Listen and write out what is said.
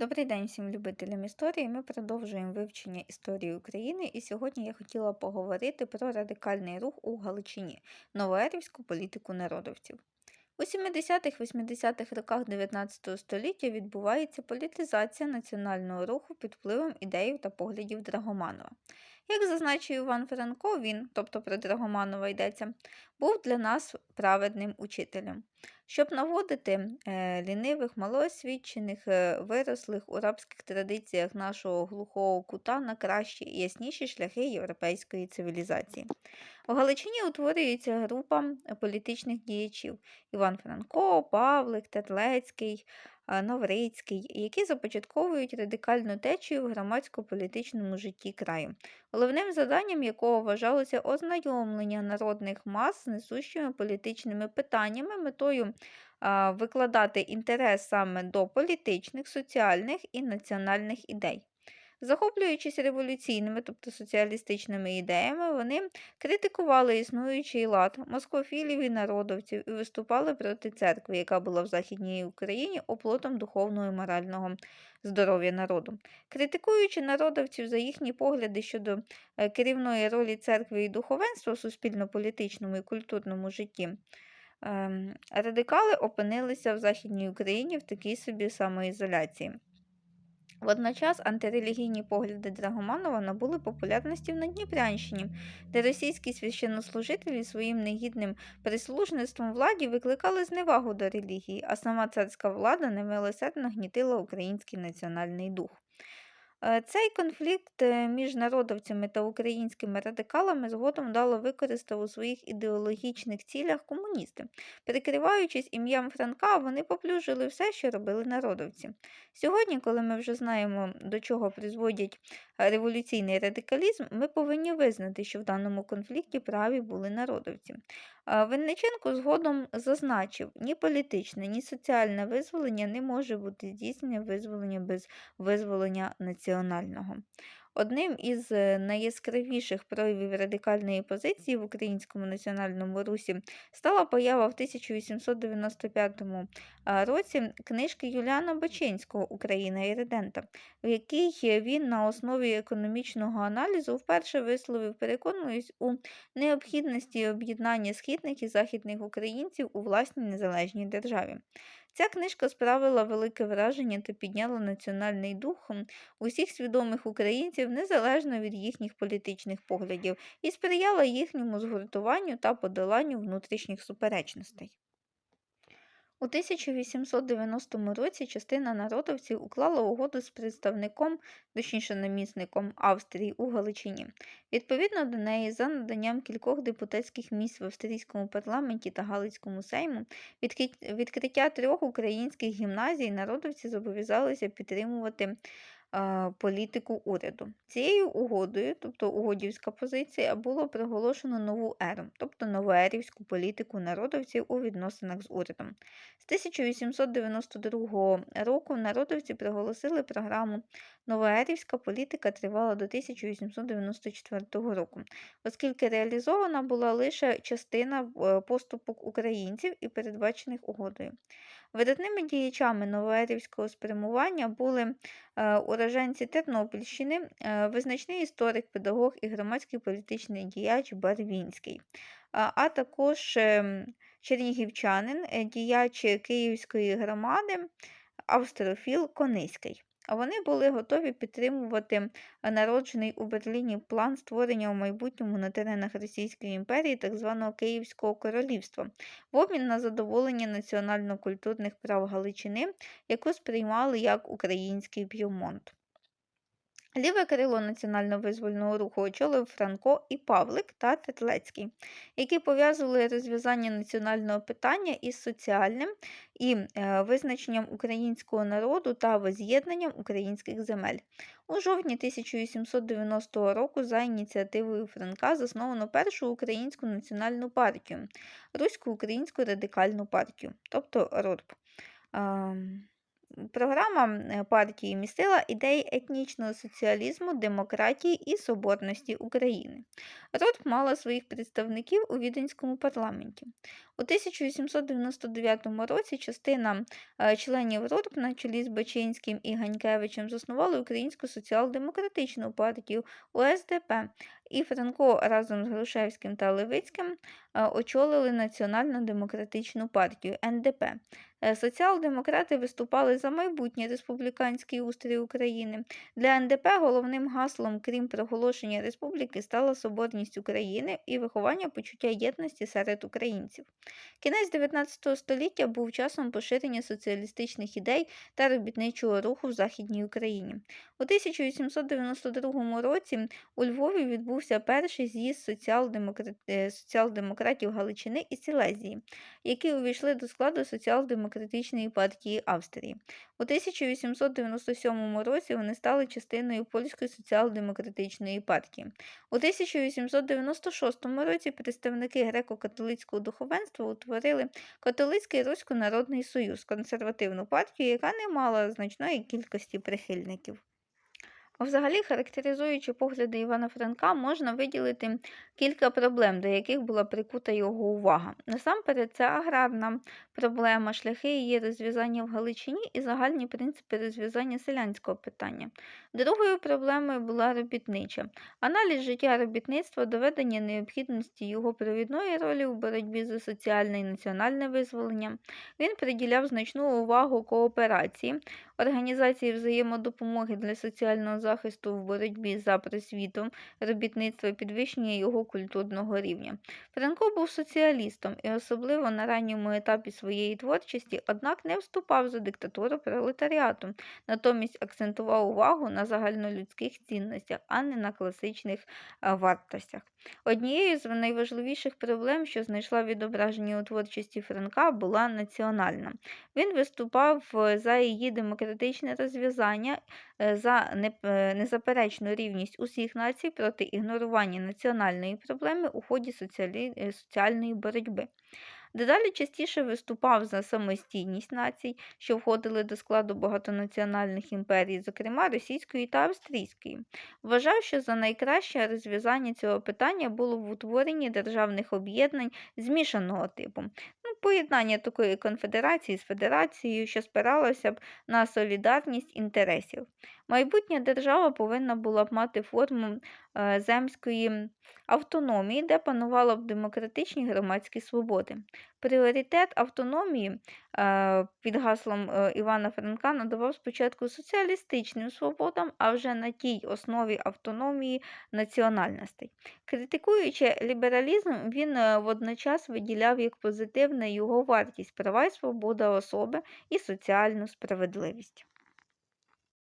Добрий день всім любителям історії. Ми продовжуємо вивчення історії України, і сьогодні я хотіла поговорити про радикальний рух у Галичині, новоерівську політику народовців. У 70-80-х роках 19 століття відбувається політизація національного руху під впливом ідеїв та поглядів Драгоманова. Як зазначив Іван Франко, він, тобто про Драгоманова йдеться, був для нас праведним учителем. Щоб наводити е, лінивих, малоосвічених, е, вирослих у рабських традиціях нашого глухого кута на кращі і ясніші шляхи європейської цивілізації. У Галичині утворюється група політичних діячів Іван Франко, Павлик, Тетлецький, е, Новрицький, які започатковують радикальну течію в громадсько-політичному житті краю, головним завданням якого вважалося ознайомлення народних мас з несущими політичними питаннями, метою викладати інтерес саме до політичних, соціальних і національних ідей. Захоплюючись революційними, тобто соціалістичними ідеями, вони критикували існуючий лад москофілів і народовців і виступали проти церкви, яка була в Західній Україні оплотом духовного і морального здоров'я народу. Критикуючи народовців за їхні погляди щодо е, керівної ролі церкви і духовенства в суспільно-політичному і культурному житті. ем, Радикали опинилися в Західній Україні в такій собі самоізоляції. Водночас антирелігійні погляди Драгоманова набули популярності в Надніпрянщині, де російські священнослужителі своїм негідним прислужництвом владі викликали зневагу до релігії, а сама царська влада немилосердно гнітила український національний дух. Е, Цей конфлікт е, між народовцями та українськими радикалами згодом вдало використав у своїх ідеологічних цілях комуністи. Перекриваючись ім'ям Франка, вони поплюжили все, що робили народовці. Сьогодні, коли ми вже знаємо, до чого призводять революційний радикалізм, ми повинні визнати, що в даному конфлікті праві були народовці. Винниченко згодом зазначив, ні політичне, ні соціальне визволення не може бути здійснення визволення без визволення національного. Одним із е, найяскравіших проявів радикальної позиції в українському національному русі стала поява в 1895 році книжки Юліана Бачинського Україна і редента, в якій він на основі економічного аналізу вперше висловив переконливість у необхідності об'єднання східних і західних українців у власній незалежній державі. Ця книжка справила велике враження та підняла національний дух усіх свідомих українців незалежно від їхніх політичних поглядів і сприяла їхньому згуртуванню та подоланню внутрішніх суперечностей. У 1890 році частина народовців уклала угоду з представником, точніше намісником Австрії у Галичині. Відповідно до неї, за наданням кількох депутатських місць в австрійському парламенті та Галицькому сейму, відкриття трьох українських гімназій народовці зобов'язалися підтримувати політику уряду. Цією угодою, тобто угодівська позиція, було приголошено нову еру, тобто новоерівську політику народовців у відносинах з урядом. З 1892 року народовці приголосили програму Новоерівська політика тривала до 1894 року, оскільки реалізована була лише частина е, поступок українців і передбачених угодою. Видатними діячами новоетівського спрямування були е, уроженці Тернопільщини, е, визначний історик, педагог і громадський політичний діяч Барвінський, а також ем, чернігівчанин, діяч Київської громади, австрофіл Кониський. Вони були готові підтримувати народжений у Берліні план створення у майбутньому на теренах Російської імперії так званого Київського королівства в обмін на задоволення національно-культурних прав Галичини, яку сприймали як український П'ємонт. Ліве крило національно-визвольного руху очолив Франко і Павлик та Тетлецький, які пов'язували розв'язання національного питання із соціальним і е, визначенням українського народу та воз'єднанням українських земель. У жовтні 1890 року за ініціативою Франка засновано першу українську національну партію Руську українську радикальну партію, тобто РОДП. Програма е, партії містила ідеї етнічного соціалізму, демократії і соборності України. Рот мала своїх представників у віденському парламенті. У 1899 році частина е, членів РОД на чолі з Бачинським і Ганькевичем заснували Українську соціал-демократичну партію УСДП, і Франко разом з Грушевським та Левицьким е, очолили Національно-демократичну партію НДП. Е, Соціал-демократи виступали за майбутній республіканський устрій України. Для НДП головним гаслом, крім проголошення республіки, стала соборність України і виховання почуття єдності серед українців. Кінець 19 століття був часом поширення соціалістичних ідей та робітничого руху в Західній Україні. У 1892 році у Львові відбувся перший з'їзд е, соціал-демократів Галичини і Сілезії, які увійшли до складу соціал-демократичної партії Австрії. У 1897 році вони стали частиною Польської соціал-демократичної партії. У 1896 році представники греко-католицького духовенства утворили Католицький Русько-Народний Союз, консервативну партію, яка не мала значної кількості прихильників. Взагалі, характеризуючи погляди Івана Франка, можна виділити кілька проблем, до яких була прикута його увага. Насамперед, це аграрна проблема, шляхи її розв'язання в Галичині і загальні принципи розв'язання селянського питання. Другою проблемою була робітнича. Аналіз життя робітництва, доведення необхідності його провідної ролі у боротьбі за соціальне і національне визволення. Він приділяв значну увагу кооперації, організації взаємодопомоги для соціального захисту в боротьбі за просвіту, робітництва і підвищення його культурного рівня. Франко був соціалістом і особливо на ранньому етапі своєї творчості, однак не вступав за диктатуру пролетаріату, натомість акцентував увагу на загальнолюдських цінностях, а не на класичних вартостях. Однією з найважливіших проблем, що знайшла відображення у творчості Франка, була національна. Він виступав е, за її демократичне розв'язання, е, за е, незаперечну рівність усіх націй проти ігнорування національної проблеми у ході соціальної боротьби. Дедалі частіше виступав за самостійність націй, що входили до складу багатонаціональних імперій, зокрема російської та австрійської. Вважав, що за найкраще розв'язання цього питання було в утворенні державних об'єднань змішаного типу. Ну, поєднання такої конфедерації з федерацією, що спиралося б на солідарність інтересів. Майбутня держава повинна була б мати форму е, земської автономії, де панували б демократичні громадські свободи. Пріоритет автономії е, під гаслом е, Івана Франка надавав спочатку соціалістичним свободам, а вже на тій основі автономії національностей. Критикуючи лібералізм, він водночас виділяв як позитивне його вартість, права і свобода особи і соціальну справедливість.